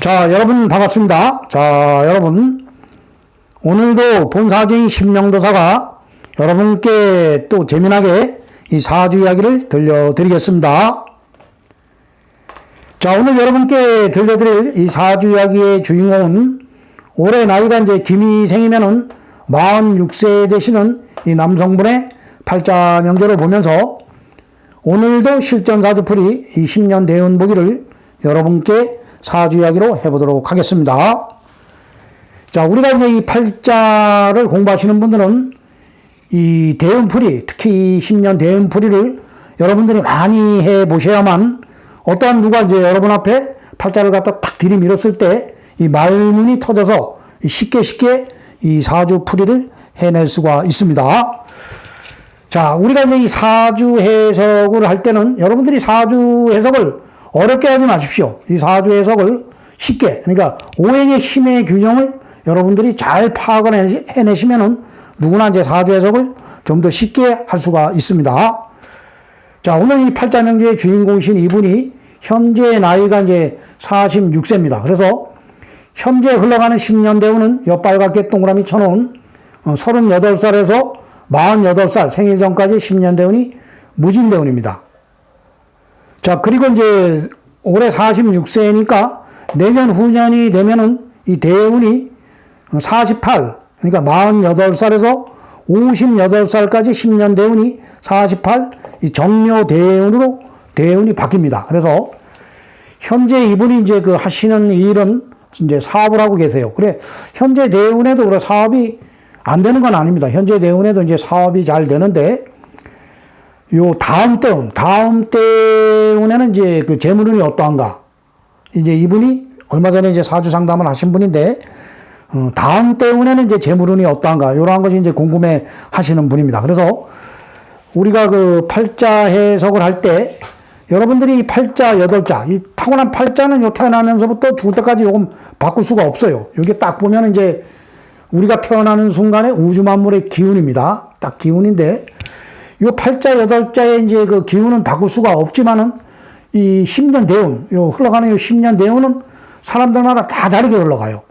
자, 여러분 반갑습니다. 자, 여러분. 오늘도 본사주인 심령도사가 여러분께 또 재미나게 이 사주 이야기를 들려드리겠습니다. 자, 오늘 여러분께 들려드릴 이 사주 이야기의 주인공은 올해 나이가 이제 김이생이면은 46세 되시는 이 남성분의 팔자 명제를 보면서 오늘도 실전 사주풀이 이 10년 대운 보기를 여러분께 사주 이야기로 해보도록 하겠습니다. 자, 우리가 이제 이 팔자를 공부하시는 분들은 이 대운풀이, 특히 10년 대운풀이를 여러분들이 많이 해 보셔야만 어떠한 누가 이제 여러분 앞에 팔자를 갖다 탁 들이밀었을 때 이 말문이 터져서 쉽게 쉽게 이 사주 풀이를 해낼 수가 있습니다. 자, 우리가 이제 이 사주 해석을 할 때는 여러분들이 사주 해석을 어렵게 하지 마십시오. 이 사주 해석을 쉽게, 그러니까 오행의 힘의 균형을 여러분들이 잘 파악을 해내시면은 누구나 이제 사주 해석을 좀 더 쉽게 할 수가 있습니다. 자, 오늘 이 팔자명제의 주인공이신 이분이 현재 나이가 이제 46세입니다. 그래서 현재 흘러가는 10년 대우는 옆빨갛게 동그라미 쳐놓은 38살에서 48살 생일 전까지 10년 대운이 무진대운입니다. 자, 그리고 이제 올해 46세니까 내년 후년이 되면은 이 대운이 48, 그러니까 48살에서 58살까지 10년 대운이 48, 이 정묘 대운으로 대운이 바뀝니다. 그래서 현재 이분이 이제 그 하시는 일은 이제 사업을 하고 계세요. 그래, 현재 대운에도 그래 사업이 안 되는 건 아닙니다. 현재 대운에도 이제 사업이 잘 되는데, 요 다음 때운, 다음 때운에는 이제 그 재물운이 어떠한가. 이제 이분이 얼마 전에 이제 사주 상담을 하신 분인데, 어, 다음 때운에는 이제 재물운이 어떠한가. 요러한 것이 이제 궁금해 하시는 분입니다. 그래서 우리가 그 팔자 해석을 할 때, 여러분들이 팔자, 여덟자, 이 타고난 팔자는 요 태어나면서부터 죽을 때까지 요금 바꿀 수가 없어요. 여기 딱 보면 이제 우리가 태어나는 순간에 우주 만물의 기운입니다. 딱 기운인데, 요 팔자, 여덟자의 이제 그 기운은 바꿀 수가 없지만은 이 10년 대운, 요 흘러가는 요 10년 대운은 사람들마다 다 다르게 흘러가요.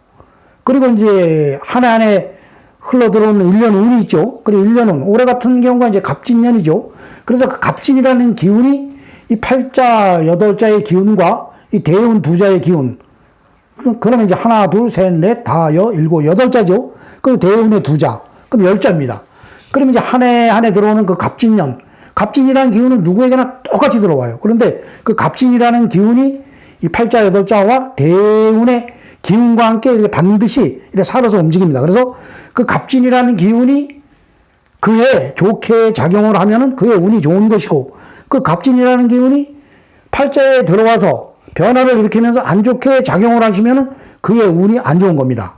그리고 이제 한해한해 흘러 들어오는 1년 운이 있죠. 그리고 1년은 올해 같은 경우가 이제 갑진년이죠. 그래서 그 갑진이라는 기운이 이 팔자, 여덟자의 기운과 이 대운 두자의 기운. 그러면 이제 하나, 둘, 셋, 넷, 다, 여, 일곱, 여덟 자죠. 그리고 대운의 두 자. 그럼 열 자입니다. 그러면 이제 한 해 한 해 들어오는 그 갑진년. 갑진이라는 기운은 누구에게나 똑같이 들어와요. 그런데 그 갑진이라는 기운이 이 팔자, 여덟 자와 대운의 기운과 함께 이렇게 반드시 이렇게 살아서 움직입니다. 그래서 그 갑진이라는 기운이 그에 좋게 작용을 하면은 그의 운이 좋은 것이고 그 갑진이라는 기운이 팔자에 들어와서 변화를 일으키면서 안 좋게 작용을 하시면은 그의 운이 안 좋은 겁니다.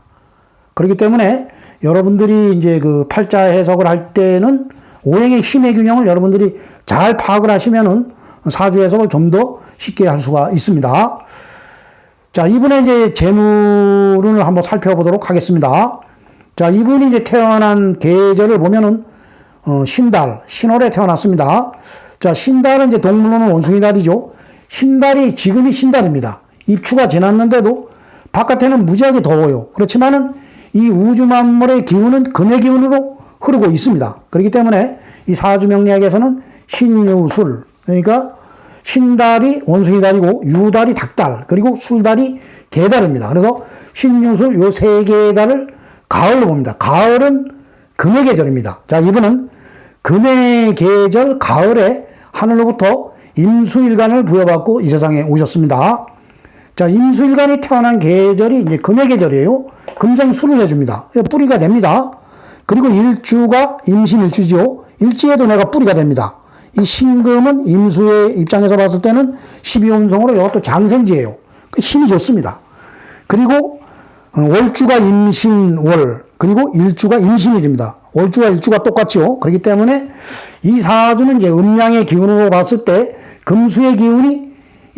그렇기 때문에 여러분들이 이제 그 팔자 해석을 할 때는 오행의 힘의 균형을 여러분들이 잘 파악을 하시면은 사주 해석을 좀 더 쉽게 할 수가 있습니다. 자, 이분의 이제 재물운을 한번 살펴보도록 하겠습니다. 자, 이분이 이제 태어난 계절을 보면은 어, 신달, 신월에 태어났습니다. 자, 신달은 이제 동물로는 원숭이 달이죠. 신달이 지금이 신달입니다. 입추가 지났는데도 바깥에는 무지하게 더워요. 그렇지만은 이 우주 만물의 기운은 금의 기운으로 흐르고 있습니다. 그렇기 때문에 이 사주 명리학에서는 신유술, 그러니까 신달이 원숭이 달이고 유달이 닭달, 그리고 술달이 개달입니다. 그래서 신유술 요 세 개의 달을 가을로 봅니다. 가을은 금의 계절입니다. 자, 이분은 금의 계절 가을에 하늘로부터 임수일간을 부여받고 이 세상에 오셨습니다. 자, 임수일간이 태어난 계절이 이제 금의 계절이에요. 금생수를 해줍니다. 뿌리가 됩니다. 그리고 일주가 임신일주죠. 일지에도 내가 뿌리가 됩니다. 이 신금은 임수의 입장에서 봤을 때는 12운성으로 이것도 장생지예요. 그 힘이 좋습니다. 그리고 월주가 임신월, 그리고 일주가 임신일입니다. 월주와 일주가 똑같죠. 그렇기 때문에 이 사주는 이제 음양의 기운으로 봤을 때 금수의 기운이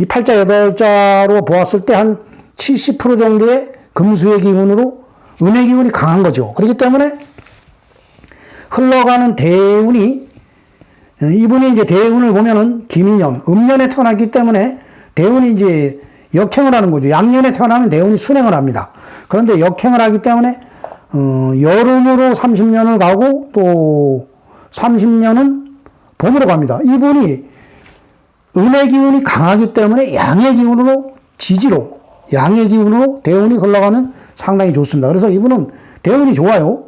이 팔자 여덟자로 보았을 때 한 70% 정도의 금수의 기운으로 음의 기운이 강한 거죠. 그렇기 때문에 흘러가는 대운이 이분이 이제 대운을 보면은 김인년, 음년에 태어났기 때문에 대운이 이제 역행을 하는 거죠. 양년에 태어나면 대운이 순행을 합니다. 그런데 역행을 하기 때문에 어, 여름으로 30년을 가고 또 30년은 봄으로 갑니다. 이분이 음의 기운이 강하기 때문에 양의 기운으로 지지로 양의 기운으로 대운이 흘러가면 상당히 좋습니다. 그래서 이분은 대운이 좋아요.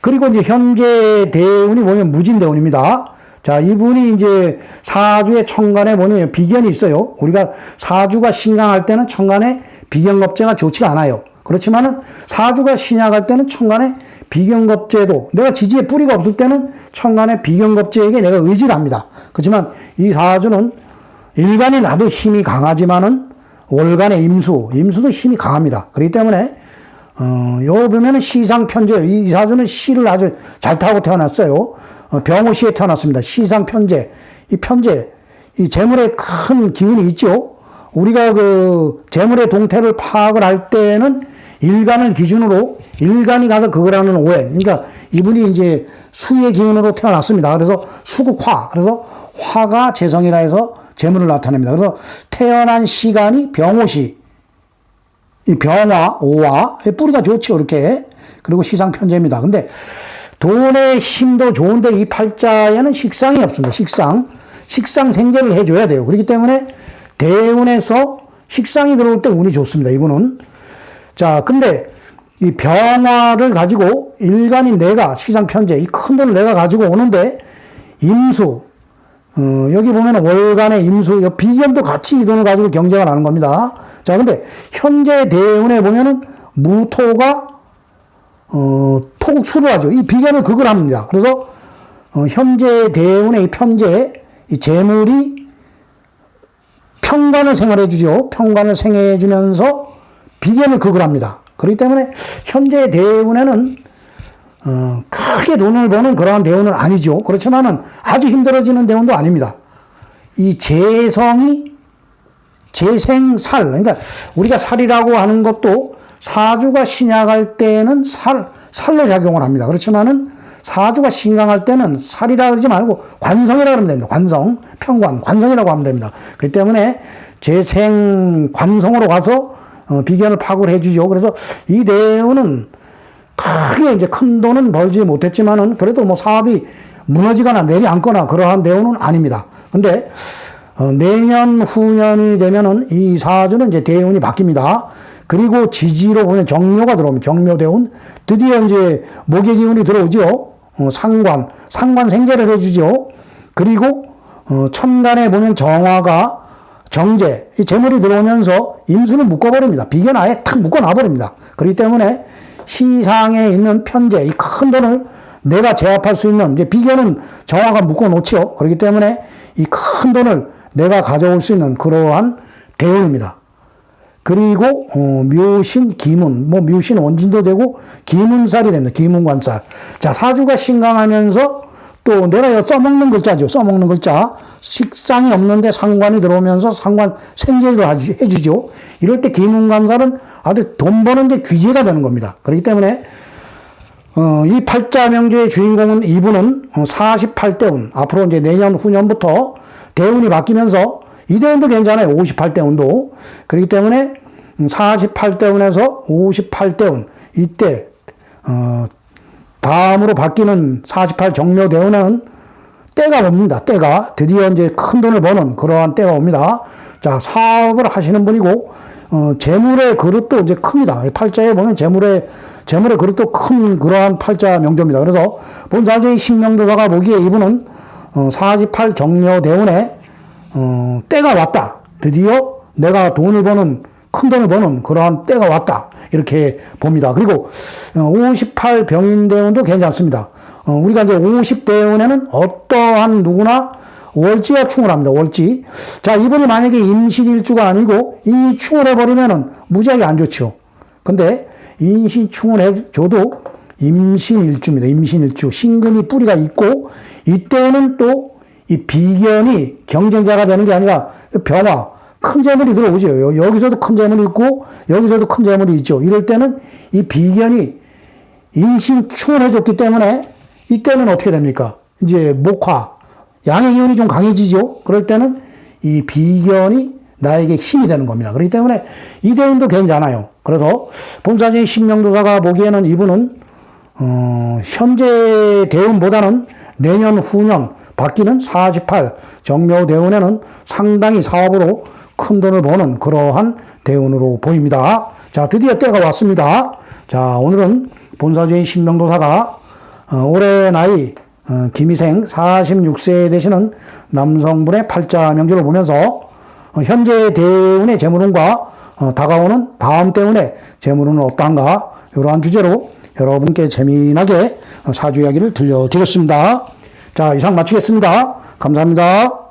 그리고 이제 현재 대운이 보면 무진 대운입니다. 자, 이분이 이제 사주의 천간에 보면 비견이 있어요. 우리가 사주가 신강할 때는 천간에 비견겁제가 좋지가 않아요. 그렇지만은 사주가 신약할 때는 천간에 비견겁제도 내가 지지에 뿌리가 없을 때는 천간에 비견겁제에게 내가 의지를 합니다. 그렇지만 이 사주는 일간이 나도 힘이 강하지만은 월간의 임수, 임수도 힘이 강합니다. 그렇기 때문에 어, 요 보면은 시상 편제, 이 사주는 시를 아주 잘 타고 태어났어요. 어, 병호시에 태어났습니다. 시상 편제, 이 편제, 이 재물에 큰 기운이 있죠. 우리가 그 재물의 동태를 파악을 할 때는 일간을 기준으로 일간이 가서 그걸 하는 오해. 그러니까 이분이 이제 수의 기운으로 태어났습니다. 그래서 수국화. 그래서 화가 재성이라 해서 재물을 나타냅니다. 그래서 태어난 시간이 병호시. 이 병화, 오화, 뿌리가 좋죠, 이렇게. 그리고 시상 편제입니다. 근데 돈의 힘도 좋은데 이 팔자에는 식상이 없습니다. 식상. 식상 생제를 해줘야 돼요. 그렇기 때문에 대운에서 식상이 들어올 때 운이 좋습니다. 이분은. 자, 근데 이 병화를 가지고 일간인 내가 시상편제, 이 큰 돈을 내가 가지고 오는데 임수, 어, 여기 보면 월간의 임수, 비견도 같이 이 돈을 가지고 경쟁을 하는 겁니다. 자, 근데 현재 대운에 보면은 무토가 어, 토국 수루하죠. 이 비견을 그걸 합니다. 그래서 어, 현재 대운의 이 편제, 이 재물이 평관을 생활해 주죠. 평관을 생해 주면서 비견을 그걸 합니다. 그렇기 때문에 현재 대운에는 어, 크게 돈을 버는 그러한 대운은 아니죠. 그렇지만은 아주 힘들어지는 대운도 아닙니다. 이 재성이 재생살, 그러니까 우리가 살이라고 하는 것도 사주가 신약할 때는 살, 살로 작용을 합니다. 그렇지만은 사주가 신강할 때는 살이라 그러지 말고 관성이라 그러면 됩니다. 관성, 평관, 관성이라고 하면 됩니다. 그렇기 때문에 재생 관성으로 가서 어, 비견을 파악을 해주죠. 그래서 이 대운은 크게 이제 큰 돈은 벌지 못했지만은 그래도 뭐 사업이 무너지거나 내려앉거나 그러한 대운은 아닙니다. 근데 어, 내년 후년이 되면은 이 사주는 이제 대운이 바뀝니다. 그리고 지지로 보면 정묘가 들어오면 정묘대운 드디어 이제 목의 기운이 들어오죠. 어, 상관 상관 생제를 해주죠. 그리고 어, 천간에 보면 정화가 정제 이 재물이 들어오면서 임수는 묶어버립니다. 비견 아예 탁 묶어놔버립니다. 그렇기 때문에 시상에 있는 편제 이 큰 돈을 내가 제압할 수 있는 이제 비견은 정화가 묶어놓지요. 그렇기 때문에 이 큰 돈을 내가 가져올 수 있는 그러한 대운입니다. 그리고 어, 묘신 기문 뭐 묘신 원진도 되고 기문살이 됩니다. 기문관살. 자 사주가 신강하면서 또 내가 써먹는 글자죠. 써먹는 글자. 식상이 없는데 상관이 들어오면서 상관 생계를 해주죠. 이럴 때 기문관살은 아주 돈 버는 데 귀재가 되는 겁니다. 그렇기 때문에 어, 이 팔자 명제의 주인공은 이분은 48대운 앞으로 이제 내년 후년부터 대운이 바뀌면서 이 대운도 괜찮아요. 58대운도. 그렇기 때문에 48대운에서 58대운 이때 어, 다음으로 바뀌는 48 정묘대운은 때가 옵니다. 때가 드디어 이제 큰 돈을 버는 그러한 때가 옵니다. 자 사업을 하시는 분이고 어, 재물의 그릇도 이제 큽니다. 팔자에 보면 재물의 재물의 그릇도 큰 그러한 팔자 명조입니다. 그래서 본사제의 신명도사가 보기에 이분은 어, 48 정묘대운에 어, 때가 왔다. 드디어 내가 돈을 버는 큰 돈을 버는 그러한 때가 왔다. 이렇게 봅니다. 그리고 58 병인대운도 괜찮습니다. 어, 우리가 이제 50대운에는 어떠한 누구나 월지와 충을 합니다. 월지. 자, 이분이 만약에 임신일주가 아니고 이 충을 해버리면은 무지하게 안 좋죠. 근데 인신충을 해줘도 임신일주입니다. 임신일주. 신금이 뿌리가 있고 이때는 또 이 비견이 경쟁자가 되는 게 아니라 변화, 큰 재물이 들어오죠. 여기서도 큰 재물이 있고 여기서도 큰 재물이 있죠. 이럴 때는 이 비견이 인신충을 해줬기 때문에 이때는 어떻게 됩니까? 이제 목화, 양의 기운이 좀 강해지죠. 그럴 때는 이 비견이 나에게 힘이 되는 겁니다. 그렇기 때문에 이 대운도 괜찮아요. 그래서 본사진 신명도사가 보기에는 이분은 어, 현재 대운보다는 내년 후년 바뀌는 48 정묘 대운에는 상당히 사업으로 큰 돈을 버는 그러한 대운으로 보입니다. 자, 드디어 때가 왔습니다. 자, 오늘은 본사주인 신명도사가 어, 올해 나이 어, 김희생 46세 되시는 남성분의 팔자 명제를 보면서 어, 현재 대운의 재물운과 어, 다가오는 다음 대운의 재물운은 어떠한가 이러한 주제로 여러분께 재미나게 어, 사주 이야기를 들려드렸습니다. 자, 이상 마치겠습니다. 감사합니다.